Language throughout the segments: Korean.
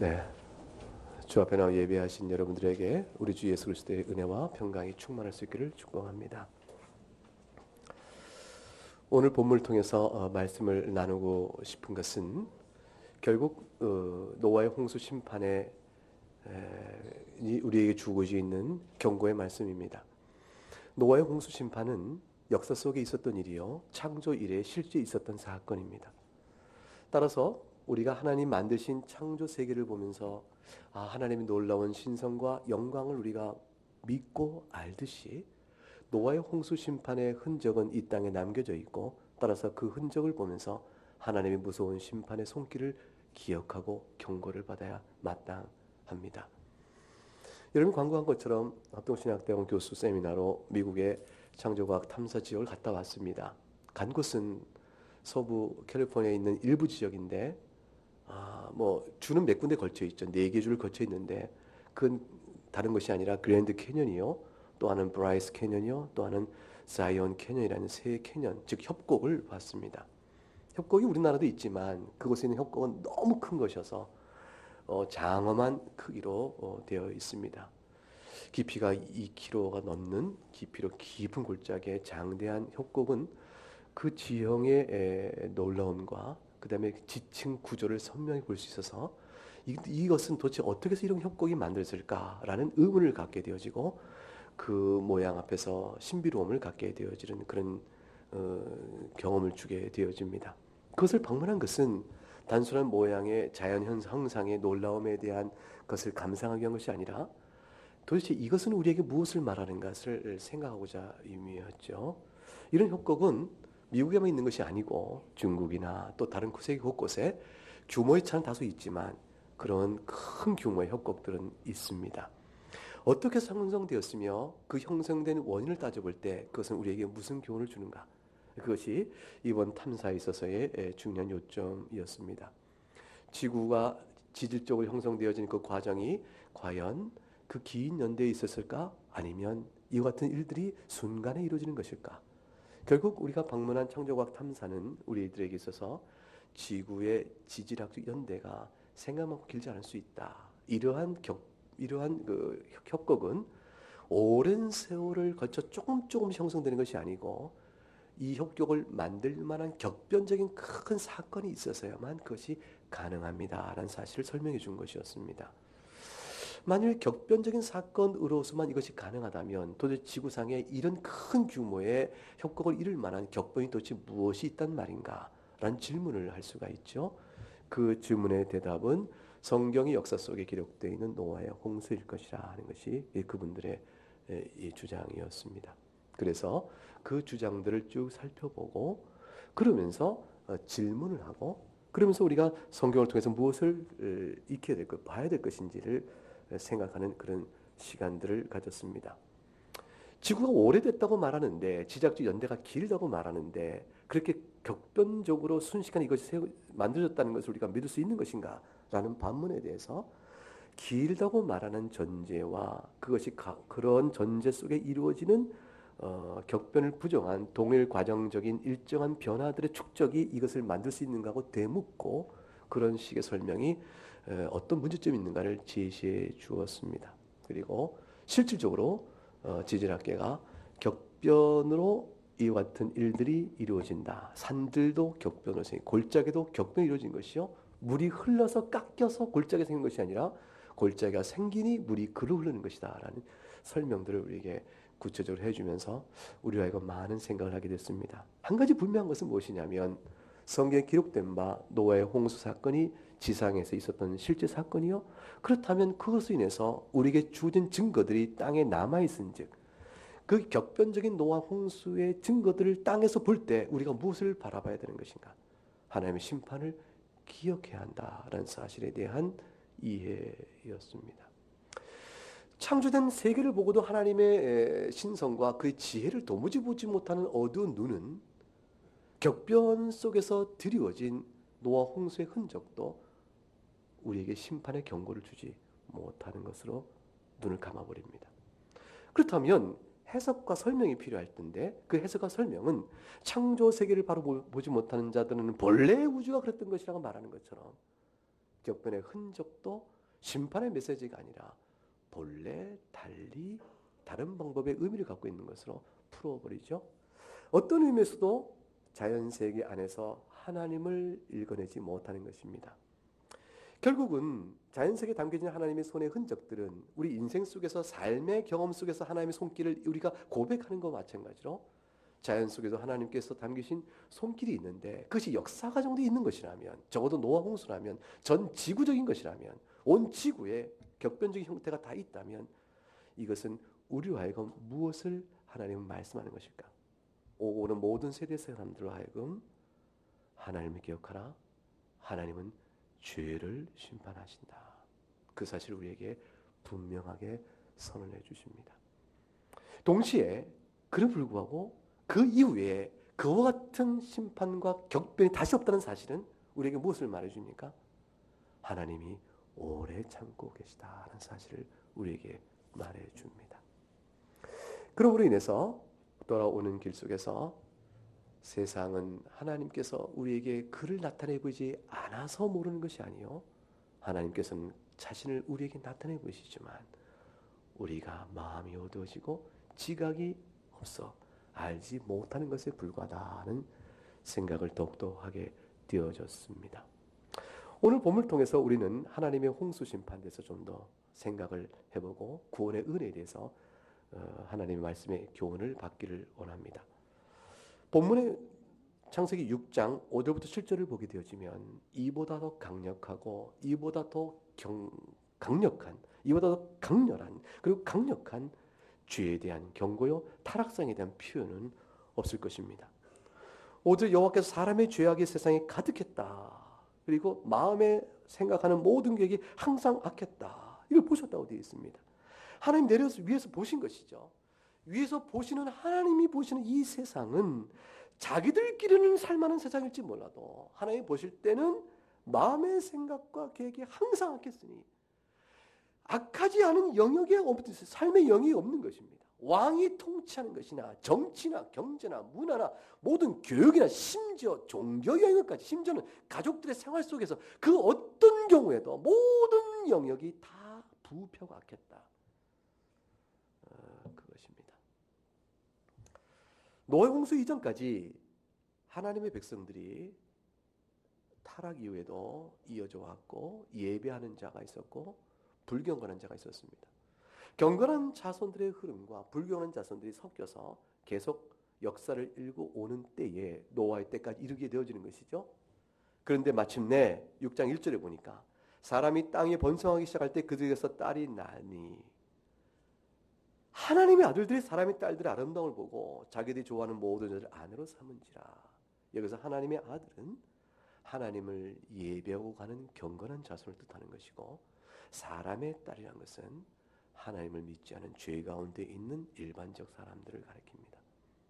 네. 주 앞에 나와 예배하신 여러분들에게 우리 주 예수 그리스도의 은혜와 평강이 충만할 수 있기를 축복합니다. 오늘 본문을 통해서 어, 말씀을 나누고 싶은 것은 결국 어, 노아의 홍수 심판에 우리에게 주고 있는 경고의 말씀입니다. 노아의 홍수 심판은 역사 속에 있었던 일이요 창조 이래 실제 있었던 사건입니다. 따라서 우리가 하나님 만드신 창조 세계를 보면서 아 하나님의 놀라운 신성과 영광을 우리가 믿고 알듯이 노아의 홍수 심판의 흔적은 이 땅에 남겨져 있고 따라서 그 흔적을 보면서 하나님의 무서운 심판의 손길을 기억하고 경고를 받아야 마땅합니다. 여러분 광고한 것처럼 합동신학대학원 교수 세미나로 미국의 창조과학 탐사 지역을 갔다 왔습니다. 간 곳은 서부 캘리포니아에 있는 일부 지역인데 아, 뭐 주는 몇 군데 걸쳐 있죠. 네 개줄 걸쳐 있는데 그건 다른 것이 아니라 그랜드 캐년이요. 또 하나는 브라이스 캐년이요. 또 하나는 사이온 캐년이라는 세 캐년, 즉 협곡을 봤습니다. 협곡이 우리나라도 있지만 그곳에 있는 협곡은 너무 큰 것이어서 어, 장엄한 크기로 어, 되어 있습니다. 깊이가 2km가 넘는 깊이로 깊은 골짜기의 장대한 협곡은 그 지형의 에, 놀라움과 그 다음에 지층 구조를 선명히 볼 수 있어서 이, 이것은 도대체 어떻게 해서 이런 협곡이 만들어질까라는 의문을 갖게 되어지고 그 모양 앞에서 신비로움을 갖게 되어지는 그런 어, 경험을 주게 되어집니다. 그것을 방문한 것은 단순한 모양의 자연 형상의 놀라움에 대한 것을 감상하기 위한 것이 아니라 도대체 이것은 우리에게 무엇을 말하는 것을 생각하고자 의미했죠. 이런 협곡은 미국에만 있는 것이 아니고 중국이나 또 다른 세계 곳곳에 규모의 차는 다소 있지만 그런 큰 규모의 협곡들은 있습니다. 어떻게 형성되었으며 그 형성된 원인을 따져볼 때 그것은 우리에게 무슨 교훈을 주는가? 그것이 이번 탐사에 있어서의 중요한 요점이었습니다. 지구가 지질적으로 형성되어진 그 과정이 과연 그 긴 연대에 있었을까? 아니면 이와 같은 일들이 순간에 이루어지는 것일까? 결국 우리가 방문한 창조과학 탐사는 우리들에게 있어서 지구의 지질학적 연대가 생각만큼 길지 않을 수 있다. 이러한 격, 이러한 그 협곡은 오랜 세월을 거쳐 조금 조금 형성되는 것이 아니고 이 협곡을 만들 만한 격변적인 큰 사건이 있어서야만 그것이 가능합니다라는 사실을 설명해 준 것이었습니다. 만일 격변적인 사건으로서만 이것이 가능하다면 도대체 지구상에 이런 큰 규모의 협곡을 이룰 만한 격변이 도대체 무엇이 있단 말인가? 라는 질문을 할 수가 있죠. 그 질문의 대답은 성경의 역사 속에 기록되어 있는 노아의 홍수일 것이라 하는 것이 그분들의 주장이었습니다. 그래서 그 주장들을 쭉 살펴보고 그러면서 어, 질문을 하고 그러면서 우리가 성경을 통해서 무엇을 익혀야 될 것, 봐야 될 것인지를 생각하는 그런 시간들을 가졌습니다. 지구가 오래됐다고 말하는데 지작적 연대가 길다고 말하는데 그렇게 격변적으로 순식간에 이것이 만들어졌다는 것을 우리가 믿을 수 있는 것인가? 라는 반문에 대해서 길다고 말하는 전제와 그것이 가, 그런 전제 속에 이루어지는 어, 격변을 부정한 동일 과정적인 일정한 변화들의 축적이 이것을 만들 수 있는가고 되묻고 그런 식의 설명이 에, 어떤 문제점이 있는가를 제시해 주었습니다. 그리고 실질적으로 어, 지질학계가 격변으로 이와 같은 일들이 이루어진다. 산들도 격변으로 생, 골짜기도 격변이 이루어진 것이요. 물이 흘러서 깎여서 골짜기 생긴 것이 아니라 골짜기가 생기니 물이 그로 흐르는 것이다 라는 설명들을 우리에게 구체적으로 해주면서 우리와 이거 많은 생각을 하게 됐습니다. 한 가지 분명한 것은 무엇이냐면 성경에 기록된 바 노아의 홍수 사건이 지상에서 있었던 실제 사건이요. 그렇다면 그것으로 인해서 우리에게 주어진 증거들이 땅에 남아 있은즉 그 격변적인 노아 홍수의 증거들을 땅에서 볼 때 우리가 무엇을 바라봐야 되는 것인가? 하나님의 심판을 기억해야 한다라는 사실에 대한 이해였습니다. 창조된 세계를 보고도 하나님의 신성과 그의 지혜를 도무지 보지 못하는 어두운 눈은 격변 속에서 드리워진 노아 홍수의 흔적도 우리에게 심판의 경고를 주지 못하는 것으로 눈을 감아버립니다. 그렇다면 해석과 설명이 필요할 텐데 그 해석과 설명은 창조 세계를 바로 보지 못하는 자들은 본래 우주가 그랬던 것이라고 말하는 것처럼 격변의 흔적도 심판의 메시지가 아니라 본래 달리 다른 방법의 의미를 갖고 있는 것으로 풀어버리죠. 어떤 의미에서도 자연 세계 안에서 하나님을 읽어내지 못하는 것입니다. 결국은 자연 세계에 담겨진 하나님의 손의 흔적들은 우리 인생 속에서 삶의 경험 속에서 하나님의 손길을 우리가 고백하는 것과 마찬가지로 자연 속에서 하나님께서 담기신 손길이 있는데 그것이 역사 과정도 있는 것이라면 적어도 노아 홍수라면 전 지구적인 것이라면 온 지구에 격변적인 형태가 다 있다면 이것은 우리로 하여금 무엇을 하나님은 말씀하는 것일까? 오고 오는 모든 세대 사람들로 하여금 하나님을 기억하라. 하나님은 죄를 심판하신다. 그 사실 우리에게 분명하게 선언해 주십니다. 동시에 그를 불구하고 그 이후에 그와 같은 심판과 격변이 다시 없다는 사실은 우리에게 무엇을 말해 줍니까? 하나님이 오래 참고 계시다는 사실을 우리에게 말해 줍니다. 그러므로 인해서 돌아오는 길 속에서 세상은 하나님께서 우리에게 그를 나타내 보이지 않아서 모르는 것이 아니요. 하나님께서는 자신을 우리에게 나타내 보이시지만 우리가 마음이 어두워지고 지각이 없어 알지 못하는 것에 불과하다는 생각을 더욱더 하게 되어졌습니다. 오늘 본문을 통해서 우리는 하나님의 홍수 심판에 대해서 좀 더 생각을 해보고 구원의 은혜에 대해서 어, 하나님의 말씀의 교훈을 받기를 원합니다. 본문의 창세기 6장 5절부터 7절을 보게 되어지면 이보다 더 강력하고 이보다 더 경, 강력한 이보다 더 강렬한 그리고 강력한 죄에 대한 경고요 타락상에 대한 표현은 없을 것입니다. 5절 여호와께서 사람의 죄악이 세상에 가득했다. 그리고 마음에 생각하는 모든 계획이 항상 악했다. 이걸 보셨다고 되어 있습니다. 하나님 내려서 위에서 보신 것이죠. 위에서 보시는 하나님이 보시는 이 세상은 자기들끼리는 살만한 세상일지 몰라도 하나님 보실 때는 마음의 생각과 계획이 항상 악했으니 악하지 않은 영역에 없는 삶의 영이 없는 것입니다. 왕이 통치하는 것이나 정치나 경제나 문화나 모든 교육이나 심지어 종교 영역까지 심지어는 가족들의 생활 속에서 그 어떤 경우에도 모든 영역이 다 부패가 악했다. 어, 그것입니다. 노예 홍수 이전까지 하나님의 백성들이 타락 이후에도 이어져 왔고 예배하는 자가 있었고 불경건한 자가 있었습니다. 경건한 자손들의 흐름과 불경건한 자손들이 섞여서 계속 역사를 읽고 오는 때에 노아의 때까지 이르게 되어지는 것이죠. 그런데 마침내 6장 1절에 보니까 사람이 땅에 번성하기 시작할 때 그들에게서 딸이 나니 하나님의 아들들이 사람의 딸들의 아름다움을 보고 자기들이 좋아하는 모든 여자를 아내로 삼은지라. 여기서 하나님의 아들은 하나님을 예배하고 가는 경건한 자손을 뜻하는 것이고 사람의 딸이란 것은 하나님을 믿지 않은 죄 가운데 있는 일반적 사람들을 가리킵니다.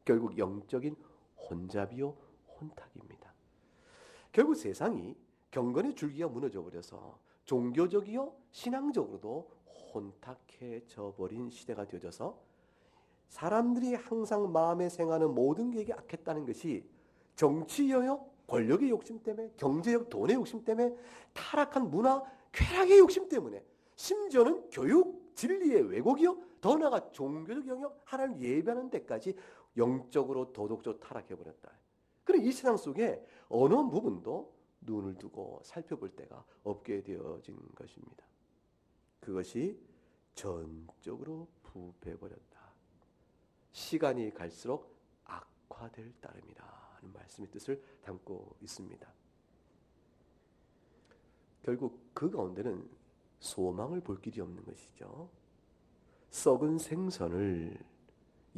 결국 영적인 혼잡이요 혼탁입니다. 결국 세상이 경건의 줄기가 무너져 버려서 종교적이요 신앙적으로도 혼탁해져 버린 시대가 되어져서 사람들이 항상 마음에 생하는 모든 계획이 악했다는 것이 정치여요 권력의 욕심 때문에 경제적 돈의 욕심 때문에 타락한 문화 쾌락의 욕심 때문에 심지어는 교육 진리의 왜곡이요 더 나아가 종교적 영역 하나님 예배하는 데까지 영적으로 도덕적으로 타락해 버렸다. 그래 이 세상 속에 어느 부분도 눈을 두고 살펴볼 때가 없게 되어진 것입니다. 그것이 전적으로 부패해 버렸다. 시간이 갈수록 악화될 따름이라 하는 말씀의 뜻을 담고 있습니다. 결국 그 가운데는 소망을 볼 길이 없는 것이죠. 썩은 생선을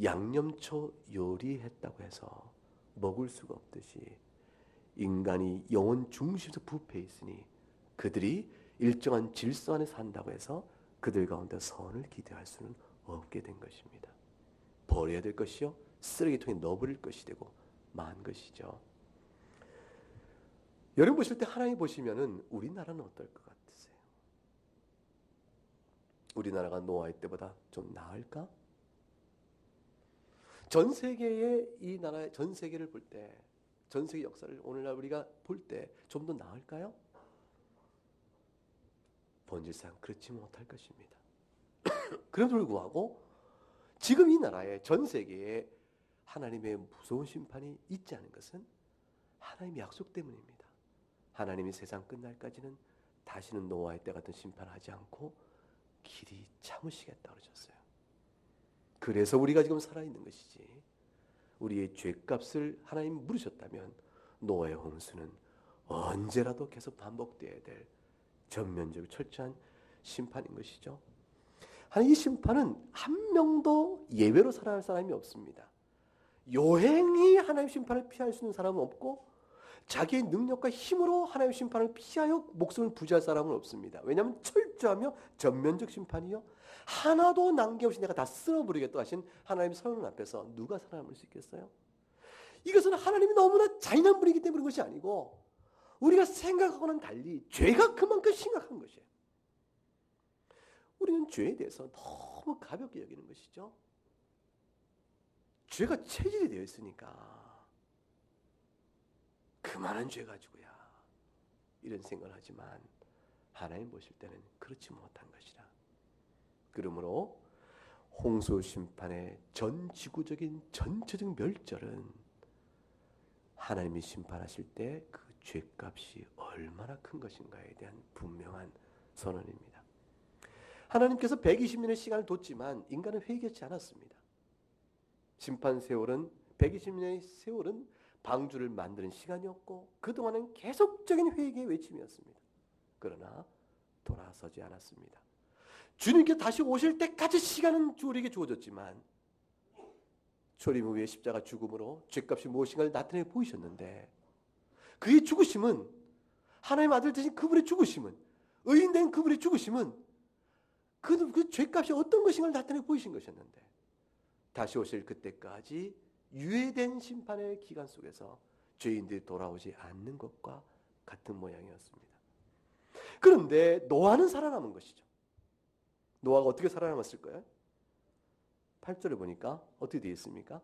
양념초 요리했다고 해서 먹을 수가 없듯이 인간이 영혼 중심에서 부패해 있으니 그들이 일정한 질서 안에 산다고 해서 그들 가운데 선을 기대할 수는 없게 된 것입니다. 버려야 될 것이요 쓰레기통에 넣어버릴 것이 되고 만 것이죠. 여러분 보실 때 하나님 보시면은 우리나라는 어떨 것 같으세요? 우리나라가 노아의 때보다 좀 나을까? 전 세계의 이 나라의 전 세계를 볼 때, 전 세계 역사를 오늘날 우리가 볼 때 좀 더 나을까요? 본질상 그렇지 못할 것입니다. 그럼에도 불구하고 지금 이 나라에 전 세계에 하나님의 무서운 심판이 있지 않은 것은 하나님의 약속 때문입니다. 하나님이 세상 끝날까지는 다시는 노아의 때 같은 심판하지 않고 길이 참으시겠다 그러셨어요. 그래서 우리가 지금 살아있는 것이지. 우리의 죄값을 하나님 물으셨다면 노아의 홍수는 언제라도 계속 반복돼야 될 전면적으로 철저한 심판인 것이죠. 하나님 이 심판은 한 명도 예외로 살아날 사람이 없습니다. 요행이 하나님 심판을 피할 수 있는 사람은 없고 자기의 능력과 힘으로 하나님 심판을 피하여 목숨을 부지할 사람은 없습니다. 왜냐하면 철저하며 전면적 심판이요 하나도 남김없이 내가 다 쓸어버리겠다 하신 하나님 선언 앞에서 누가 살아남을 수 있겠어요? 이것은 하나님이 너무나 잔인한 분이기 때문에 것이 아니고 우리가 생각하고는 달리 죄가 그만큼 심각한 것이에요. 우리는 죄에 대해서 너무 가볍게 여기는 것이죠. 죄가 체질이 되어 있으니까 그만한 죄 가지고야 이런 생각을 하지만 하나님 보실 때는 그렇지 못한 것이라. 그러므로 홍수 심판의 전 지구적인 전체적 멸절은 하나님이 심판하실 때 그 죄값이 얼마나 큰 것인가에 대한 분명한 선언입니다. 하나님께서 120년의 시간을 뒀지만 인간은 회개하지 않았습니다. 심판 세월은 120년의 세월은 방주를 만드는 시간이었고 그동안은 계속적인 회개의 외침이었습니다. 그러나 돌아서지 않았습니다. 주님께 다시 오실 때까지 시간은 우리에게 주어졌지만 초림 후에 십자가 죽음으로 죄값이 무엇인가를 나타내 보이셨는데 그의 죽으심은 하나님 아들 되신 그분의 죽으심은 의인된 그분의 죽으심은 그, 그 죄값이 어떤 것인가를 나타내 보이신 것이었는데 다시 오실 그때까지 유예된 심판의 기간 속에서 죄인들이 돌아오지 않는 것과 같은 모양이었습니다. 그런데 노아는 살아남은 것이죠. 노아가 어떻게 살아남았을까요? 8절에 보니까 어떻게 되어 있습니까?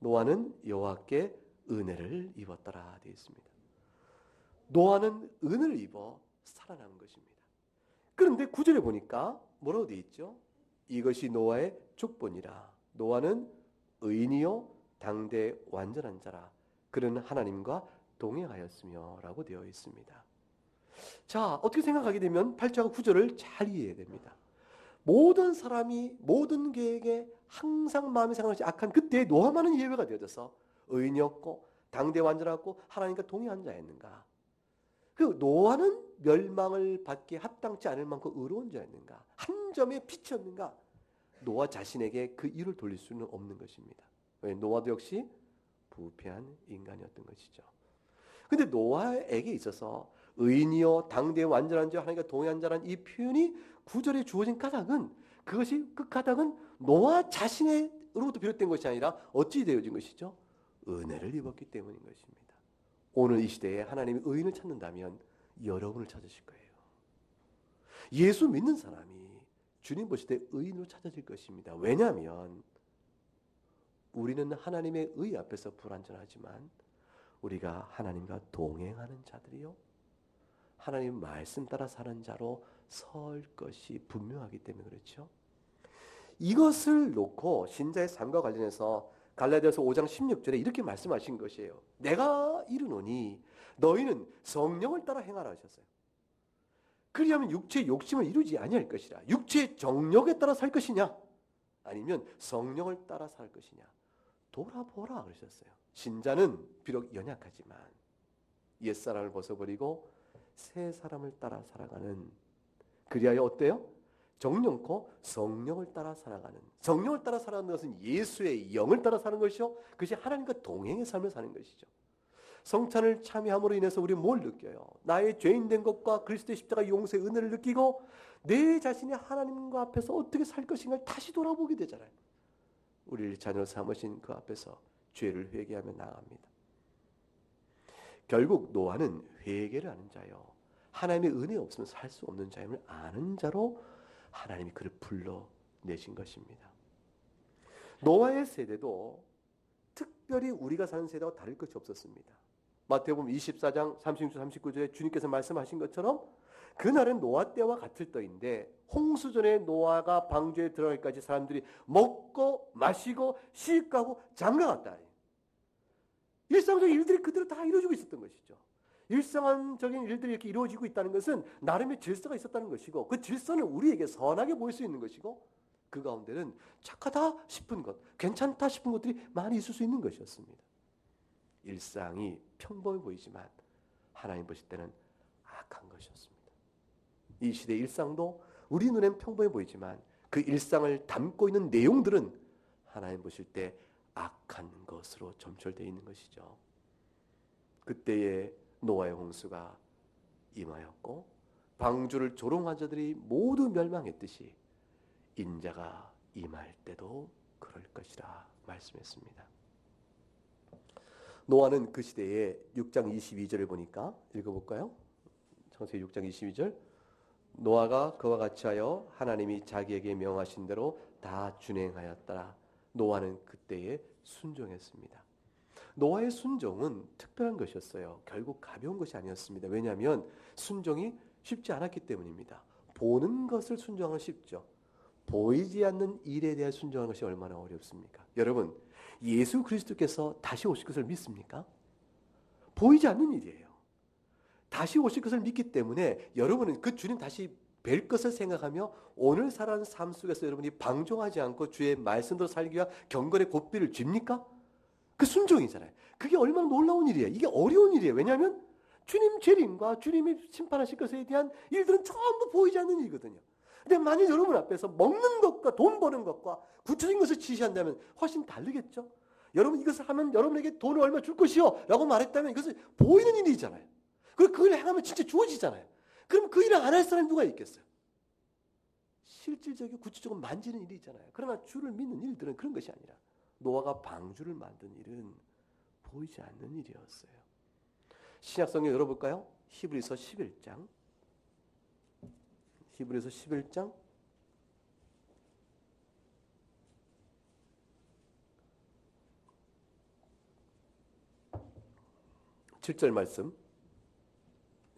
노아는 여호와께 은혜를 입었더라 되어 있습니다. 노아는 은혜를 입어 살아남은 것입니다. 그런데 9절에 보니까 뭐라고 되어 있죠? 이것이 노아의 족본이라. 노아는 의인이요 당대 완전한 자라. 그는 하나님과 동행하였으며라고 되어 있습니다. 자, 어떻게 생각하게 되면 8절과 9절을 잘 이해해야 됩니다. 모든 사람이 모든 계획에 항상 마음이 상하지 악한 그때 노아만은 예외가 되어져서 의인이었고 당대 완전하고 하나님과 동의한 자였는가? 그 노아는 멸망을 받기에 합당치 않을 만큼 의로운 자였는가? 한 점의 빛이었는가? 노아 자신에게 그 일을 돌릴 수는 없는 것입니다. 왜 노아도 역시 부패한 인간이었던 것이죠. 근데 노아에게 있어서 의인이요 당대 완전한 자 하나님과 동의한 자라는 이 표현이 구절에 주어진 까닭은 그것이 그 까닭은 노아 자신으로부터 비롯된 것이 아니라 어찌 되어진 것이죠? 은혜를 입었기 때문인 것입니다. 오늘 이 시대에 하나님이 의인을 찾는다면 여러분을 찾으실 거예요. 예수 믿는 사람이 주님 보실 때 의인으로 찾아질 것입니다. 왜냐하면 우리는 하나님의 의 앞에서 불완전하지만 우리가 하나님과 동행하는 자들이요. 하나님 말씀 따라 사는 자로 설 것이 분명하기 때문에 그렇죠. 이것을 놓고 신자의 삶과 관련해서 갈라디아서 5장 16절에 이렇게 말씀하신 것이에요. 내가 이르노니 너희는 성령을 따라 행하라 하셨어요. 그리하면 육체의 욕심을 이루지 아니할 것이라. 육체의 정력에 따라 살 것이냐? 아니면 성령을 따라 살 것이냐? 돌아보라 그러셨어요. 신자는 비록 연약하지만 옛사람을 벗어버리고 새 사람을 따라 살아가는 그리하여 어때요? 정령코 성령을 따라 살아가는 성령을 따라 살아가는 것은 예수의 영을 따라 사는 것이요 그것이 하나님과 동행의 삶을 사는 것이죠. 성찬을 참여함으로 인해서 우리 뭘 느껴요? 나의 죄인된 것과 그리스도의 십자가 용서의 은혜를 느끼고 내 자신이 하나님과 앞에서 어떻게 살 것인가를 다시 돌아보게 되잖아요. 우리를 자녀 삼으신 그 앞에서 죄를 회개하며 나갑니다. 결국 노아는 회개를 하는 자요. 하나님의 은혜 없으면 살 수 없는 자임을 아는 자로 하나님이 그를 불러내신 것입니다. 노아의 세대도 특별히 우리가 사는 세대와 다를 것이 없었습니다. 마태복음 24장 36절 39절에 주님께서 말씀하신 것처럼 그날은 노아 때와 같을 때인데 홍수 전에 노아가 방주에 들어가기까지 사람들이 먹고 마시고 시집가고 장가갔다. 일상적인 일들이 그대로 다 이루어지고 있었던 것이죠. 일상적인 일들이 이렇게 이루어지고 있다는 것은 나름의 질서가 있었다는 것이고 그 질서는 우리에게 선하게 보일 수 있는 것이고 그 가운데는 착하다 싶은 것, 괜찮다 싶은 것들이 많이 있을 수 있는 것이었습니다. 일상이 평범해 보이지만 하나님 보실 때는 악한 것이었습니다. 이 시대 일상도 우리 눈엔 평범해 보이지만 그 일상을 담고 있는 내용들은 하나님 보실 때 악한 것으로 점철되어 있는 것이죠. 그때에 노아의 홍수가 임하였고 방주를 조롱한 자들이 모두 멸망했듯이 인자가 임할 때도 그럴 것이라 말씀했습니다. 노아는 그 시대에 6장 22절을 보니까 읽어볼까요? 창세기 6장 22절 노아가 그와 같이 하여 하나님이 자기에게 명하신 대로 다 준행하였더라. 노아는 그때에 순종했습니다. 노아의 순종은 특별한 것이었어요. 결국 가벼운 것이 아니었습니다. 왜냐하면 순종이 쉽지 않았기 때문입니다. 보는 것을 순종하는 쉽죠. 보이지 않는 일에 대해 순종하는 것이 얼마나 어렵습니까? 여러분, 예수 그리스도께서 다시 오실 것을 믿습니까? 보이지 않는 일이에요. 다시 오실 것을 믿기 때문에 여러분은 그 주님 다시 뵐 것을 생각하며 오늘 살아가는 삶 속에서 여러분이 방종하지 않고 주의 말씀대로 살기 위한 경건의 고삐를 쥡니까? 그 순종이잖아요. 그게 얼마나 놀라운 일이에요. 이게 어려운 일이에요. 왜냐하면 주님 재림과 주님이 심판하실 것에 대한 일들은 전부 보이지 않는 일이거든요. 근데 만약 여러분 앞에서 먹는 것과 돈 버는 것과 구체적인 것을 지시한다면 훨씬 다르겠죠? 여러분 이것을 하면 여러분에게 돈을 얼마 줄 것이요 라고 말했다면 이것은 보이는 일이잖아요. 그리고 그 일을 행하면 진짜 주어지잖아요. 그럼 그 일을 안 할 사람이 누가 있겠어요? 실질적이고 구체적으로 만지는 일이 있잖아요. 그러나 주를 믿는 일들은 그런 것이 아니라 노아가 방주를 만든 일은 보이지 않는 일이었어요. 신약성경 열어볼까요? 히브리서 11장. 히브리서 11장 7절 말씀.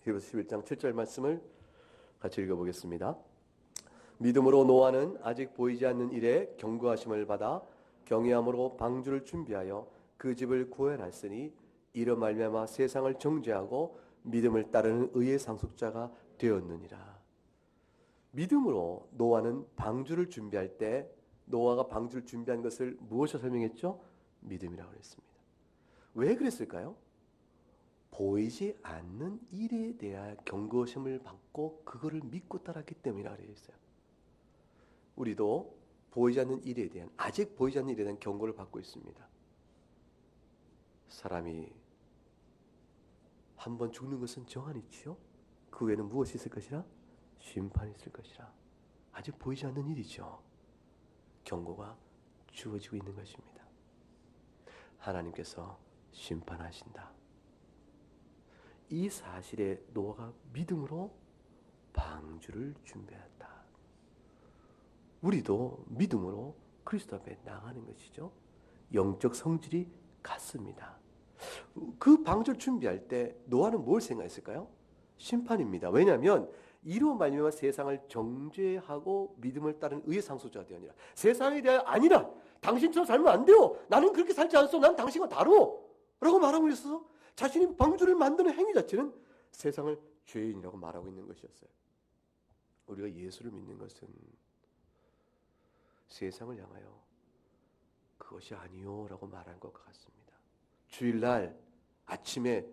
히브리서 11장 7절 말씀을 같이 읽어보겠습니다. 믿음으로 노아는 아직 보이지 않는 일에 경고하심을 받아 경외함으로 방주를 준비하여 그 집을 구원했으니 이로 말미암아 세상을 정죄하고 믿음을 따르는 의의 상속자가 되었느니라. 믿음으로 노아는 방주를 준비할 때 노아가 방주를 준비한 것을 무엇을 설명했죠? 믿음이라고 했습니다. 왜 그랬을까요? 보이지 않는 일에 대한 경고심을 받고 그거를 믿고 따랐기 때문이라 그랬어요. 우리도 보이지 않는 일에 대한 아직 보이지 않는 일에 대한 경고를 받고 있습니다. 사람이 한 번 죽는 것은 정한이지요. 그 외에는 무엇이 있을 것이라? 심판이 있을 것이라. 아직 보이지 않는 일이죠. 경고가 주어지고 있는 것입니다. 하나님께서 심판하신다. 이 사실에 노아가 믿음으로 방주를 준비했다. 우리도 믿음으로 그리스도 앞에 나가는 것이죠. 영적 성질이 같습니다. 그 방주를 준비할 때 노아는 뭘 생각했을까요? 심판입니다. 왜냐하면 이로 말미암아 세상을 정죄하고 믿음을 따른 의의 상속자가 되어니라. 세상에 대해 아니라 당신처럼 살면 안 돼요. 나는 그렇게 살지 않았어. 난 당신과 다르. 라고 말하고 있어서 자신이 방주를 만드는 행위 자체는 세상을 죄인이라고 말하고 있는 것이었어요. 우리가 예수를 믿는 것은 세상을 향하여 그것이 아니요라고 말한 것 같습니다. 주일날 아침에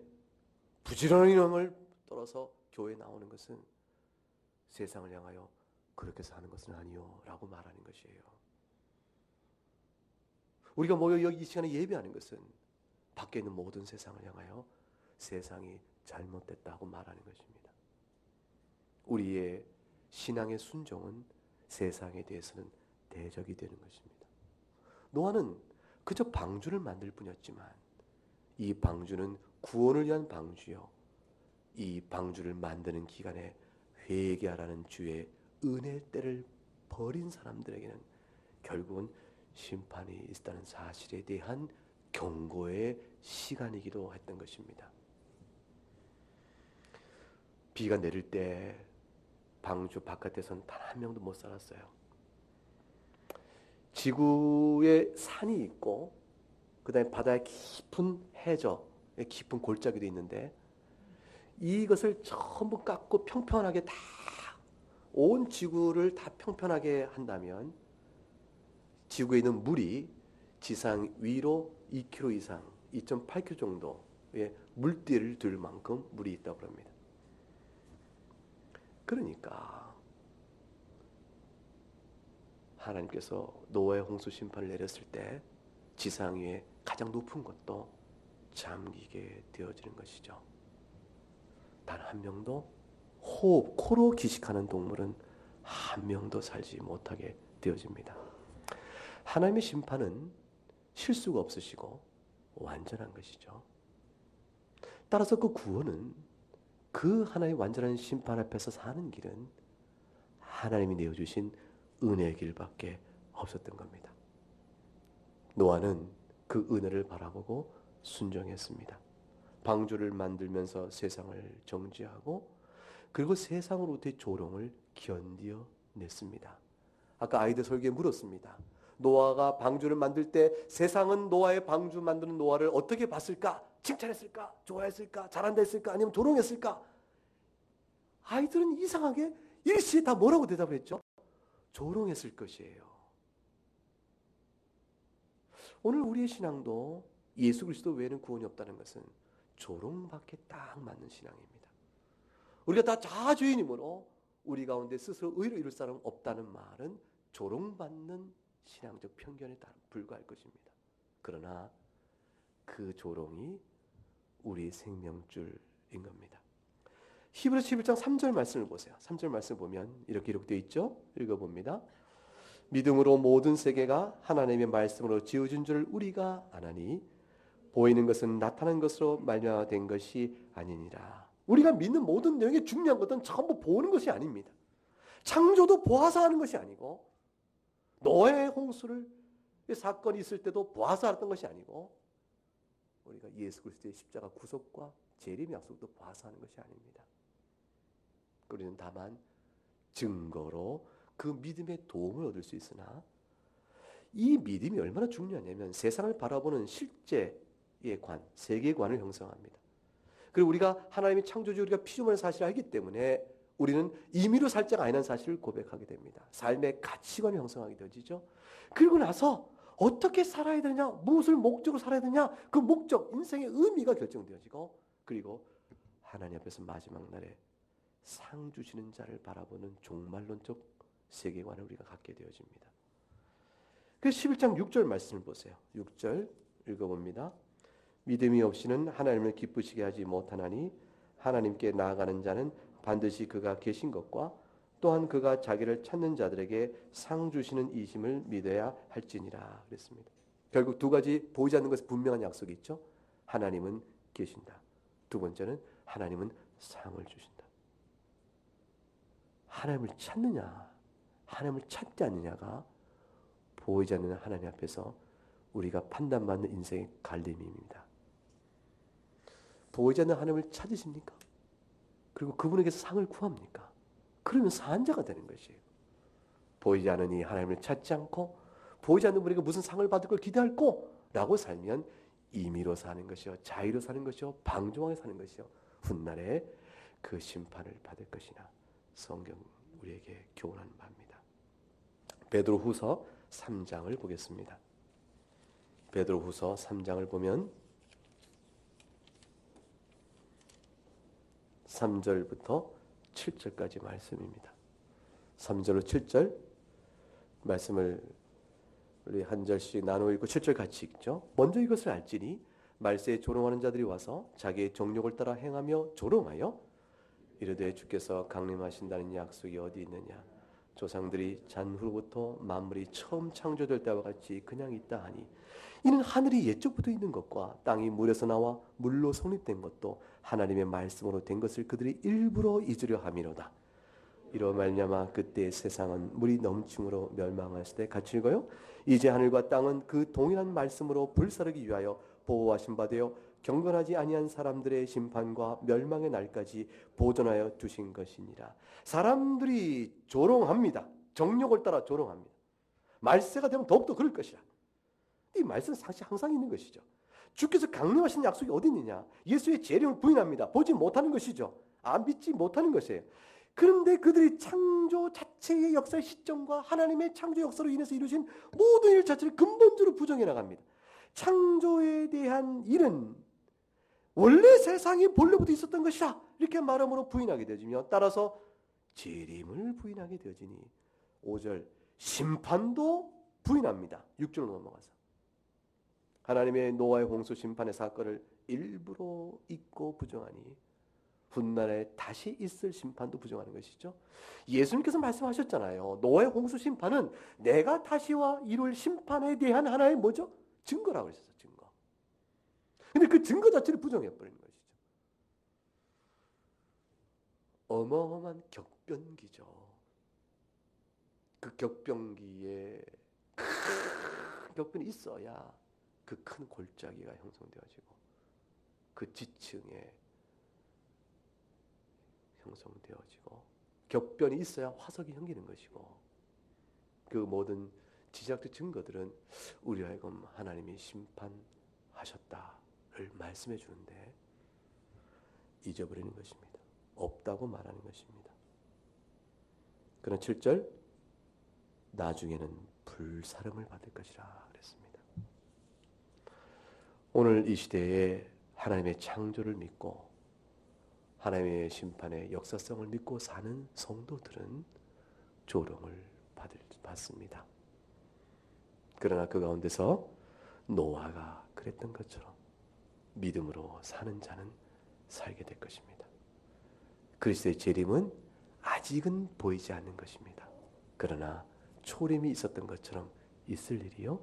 부지런히 을 떨어서 교회에 나오는 것은 세상을 향하여 그렇게 사는 것은 아니요라고 말하는 것이에요. 우리가 모여 여기 이 시간에 예배하는 것은 밖에 있는 모든 세상을 향하여 세상이 잘못됐다고 말하는 것입니다. 우리의 신앙의 순종은 세상에 대해서는 대적이 되는 것입니다. 노아는 그저 방주를 만들 뿐이었지만 이 방주는 구원을 위한 방주요. 이 방주를 만드는 기간에 회개하라는 주의 은혜 때를 버린 사람들에게는 결국은 심판이 있다는 사실에 대한 경고의 시간이기도 했던 것입니다. 비가 내릴 때 방주 바깥에서는 단한 명도 못 살았어요. 지구에 산이 있고 그다음에 바다에 깊은 해저, 깊은 골짜기도 있는데 이것을 전부 깎고 평평하게 다 온 지구를 다 평평하게 한다면 지구에 있는 물이 지상 위로 2km 이상, 2.8km 정도의 물띠를 둘 만큼 물이 있다고 합니다. 그러니까 하나님께서 노아의 홍수 심판을 내렸을 때 지상 위에 가장 높은 것도 잠기게 되어지는 것이죠. 단 한 명도 호흡, 코로 기식하는 동물은 한 명도 살지 못하게 되어집니다. 하나님의 심판은 실수가 없으시고 완전한 것이죠. 따라서 그 구원은 그 하나의 완전한 심판 앞에서 사는 길은 하나님이 내어주신 은혜의 길밖에 없었던 겁니다. 노아는 그 은혜를 바라보고 순종했습니다. 방주를 만들면서 세상을 정지하고 그리고 세상으로부터의 조롱을 견디어 냈습니다. 아까 아이들 설교에 물었습니다. 노아가 방주를 만들 때 세상은 노아의 방주 만드는 노아를 어떻게 봤을까? 칭찬했을까? 좋아했을까? 잘한다 했을까? 아니면 조롱했을까? 아이들은 이상하게 일시에 다 뭐라고 대답을 했죠? 조롱했을 것이에요. 오늘 우리의 신앙도 예수 그리스도 외에는 구원이 없다는 것은 조롱받게 딱 맞는 신앙입니다. 우리가 다 자주인이므로 우리 가운데 스스로 의로 이룰 사람 없다는 말은 조롱받는 신앙적 편견에 따라 불과할 것입니다. 그러나 그 조롱이 우리 생명줄인 겁니다. 히브리서 11장 3절 말씀을 보세요. 3절 말씀 보면 이렇게 기록되어 있죠. 읽어봅니다. 믿음으로 모든 세계가 하나님의 말씀으로 지어진 줄 우리가 아나니 보이는 것은 나타난 것으로 말미암아된 것이 아니니라. 우리가 믿는 모든 내용의 중요한 것은 전부 보는 것이 아닙니다. 창조도 보아서 하는 것이 아니고 노예 홍수를 사건이 있을 때도 보아서 알았던 것이 아니고 우리가 예수 그리스도의 십자가 구속과 재림 약속도 보아서 하는 것이 아닙니다. 우리는 다만 증거로 그 믿음의 도움을 얻을 수 있으나 이 믿음이 얼마나 중요하냐면 세상을 바라보는 실제의 관, 세계관을 형성합니다. 그리고 우리가 하나님의 창조주 우리가 피조물의 사실을 알기 때문에 우리는 임의로 살자가 아니라는 사실을 고백하게 됩니다. 삶의 가치관을 형성하게 되어지죠. 그리고 나서 어떻게 살아야 되느냐, 무엇을 목적으로 살아야 되느냐, 그 목적, 인생의 의미가 결정되어지고, 그리고 하나님 앞에서 마지막 날에 상 주시는 자를 바라보는 종말론적 세계관을 우리가 갖게 되어집니다. 그 11장 6절 말씀을 보세요. 6절 읽어봅니다. 믿음이 없이는 하나님을 기쁘시게 하지 못하나니 하나님께 나아가는 자는 반드시 그가 계신 것과 또한 그가 자기를 찾는 자들에게 상 주시는 이심을 믿어야 할지니라 그랬습니다. 결국 두 가지 보이지 않는 것에 분명한 약속이 있죠. 하나님은 계신다. 두 번째는 하나님은 상을 주신다. 하나님을 찾느냐, 하나님을 찾지 않느냐가 보이지 않는 하나님 앞에서 우리가 판단받는 인생의 갈림입니다. 보이지 않는 하나님을 찾으십니까? 그리고 그분에게서 상을 구합니까? 그러면 산자가 되는 것이에요. 보이지 않으니 하나님을 찾지 않고 보이지 않는 분에게 무슨 상을 받을 걸 기대할 거라고 살면 임의로 사는 것이요 자유로 사는 것이요 방종하게 사는 것이요 훗날에 그 심판을 받을 것이나 성경 우리에게 교훈하는 바입니다. 베드로 후서 3장을 보겠습니다. 베드로 후서 3장을 보면 3절부터 7절까지 말씀입니다. 3절로 7절 말씀을 우리 한 절씩 나누어 읽고 7절 같이 읽죠. 먼저 이것을 알지니 말세에 조롱하는 자들이 와서 자기의 정욕을 따라 행하며 조롱하여 이르되 주께서 강림하신다는 약속이 어디 있느냐 조상들이 잔후로부터 만물이 처음 창조될 때와 같이 그냥 있다 하니 이는 하늘이 옛적부터 있는 것과 땅이 물에서 나와 물로 성립된 것도 하나님의 말씀으로 된 것을 그들이 일부러 잊으려 함이로다. 이로 말미암아 그때 세상은 물이 넘침으로 멸망했을 때 같이 읽어요. 이제 하늘과 땅은 그 동일한 말씀으로 불사르기 위하여 보호하신 바 되어 경건하지 아니한 사람들의 심판과 멸망의 날까지 보존하여 두신 것이니라. 사람들이 조롱합니다. 정욕을 따라 조롱합니다. 말세가 되면 더욱더 그럴 것이라. 이 말씀은 상시 항상 있는 것이죠. 주께서 강림하신 약속이 어디 있느냐? 예수의 재림을 부인합니다. 보지 못하는 것이죠. 안 믿지 못하는 것이에요. 그런데 그들이 창조 자체의 역사의 시점과 하나님의 창조 역사로 인해서 이루신 모든 일 자체를 근본적으로 부정해 나갑니다. 창조에 대한 일은 원래 세상이 본래부터 있었던 것이다. 이렇게 말함으로 부인하게 되어지며 따라서 재림을 부인하게 되어지니 5절 심판도 부인합니다. 6절로 넘어가서 하나님의 노아의 홍수 심판의 사건을 일부러 잊고 부정하니 훗날에 다시 있을 심판도 부정하는 것이죠. 예수님께서 말씀하셨잖아요. 노아의 홍수 심판은 내가 다시와 이룰 심판에 대한 하나의 뭐죠? 증거라고 했었어, 증거. 근데 그 증거 자체를 부정해 버리는 것이죠. 어마어마한 격변기죠. 그 격변기에 큰 격변이 있어야 그 큰 골짜기가 형성되어지고 그 지층에 형성되어지고 격변이 있어야 화석이 형기는 것이고 그 모든 지적적 증거들은 우리 하여금 하나님이 심판하셨다를 말씀해 주는데 잊어버리는 것입니다. 없다고 말하는 것입니다. 그런 7절 나중에는 불사름을 받을 것이라 그랬습니다. 오늘 이 시대에 하나님의 창조를 믿고 하나님의 심판의 역사성을 믿고 사는 성도들은 조롱을 받을, 받습니다. 그러나 그 가운데서 노아가 그랬던 것처럼 믿음으로 사는 자는 살게 될 것입니다. 그리스도의 재림은 아직은 보이지 않는 것입니다. 그러나 초림이 있었던 것처럼 있을 일이요.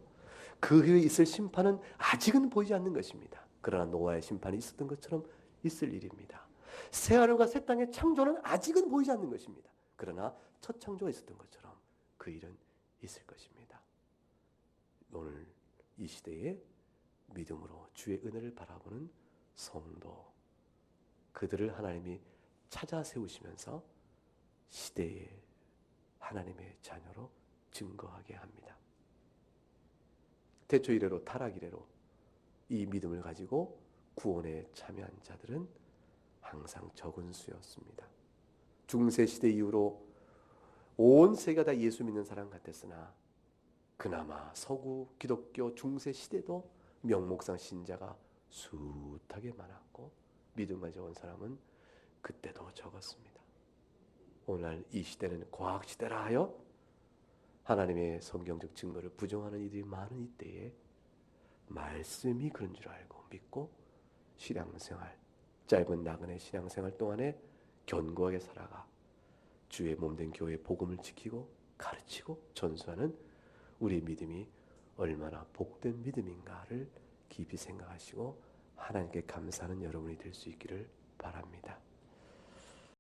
그 후에 있을 심판은 아직은 보이지 않는 것입니다. 그러나 노아의 심판이 있었던 것처럼 있을 일입니다. 새 하늘과 새 땅의 창조는 아직은 보이지 않는 것입니다. 그러나 첫 창조가 있었던 것처럼 그 일은 있을 것입니다. 오늘 이 시대에 믿음으로 주의 은혜를 바라보는 성도 그들을 하나님이 찾아 세우시면서 시대의 하나님의 자녀로 증거하게 합니다. 태초 이래로 타락 이래로 이 믿음을 가지고 구원에 참여한 자들은 항상 적은 수였습니다. 중세 시대 이후로 온 세계가 다 예수 믿는 사람 같았으나 그나마 서구 기독교 중세 시대도 명목상 신자가 숱하게 많았고 믿음 가지고 온 사람은 그때도 적었습니다. 오늘 이 시대는 과학 시대라 하여 하나님의 성경적 증거를 부정하는 이들이 많은 이때에 말씀이 그런 줄 알고 믿고 신앙생활 짧은 나그네 신앙생활 동안에 견고하게 살아가 주의 몸된 교회 복음을 지키고 가르치고 전수하는 우리 믿음이 얼마나 복된 믿음인가를 깊이 생각하시고 하나님께 감사하는 여러분이 될 수 있기를 바랍니다.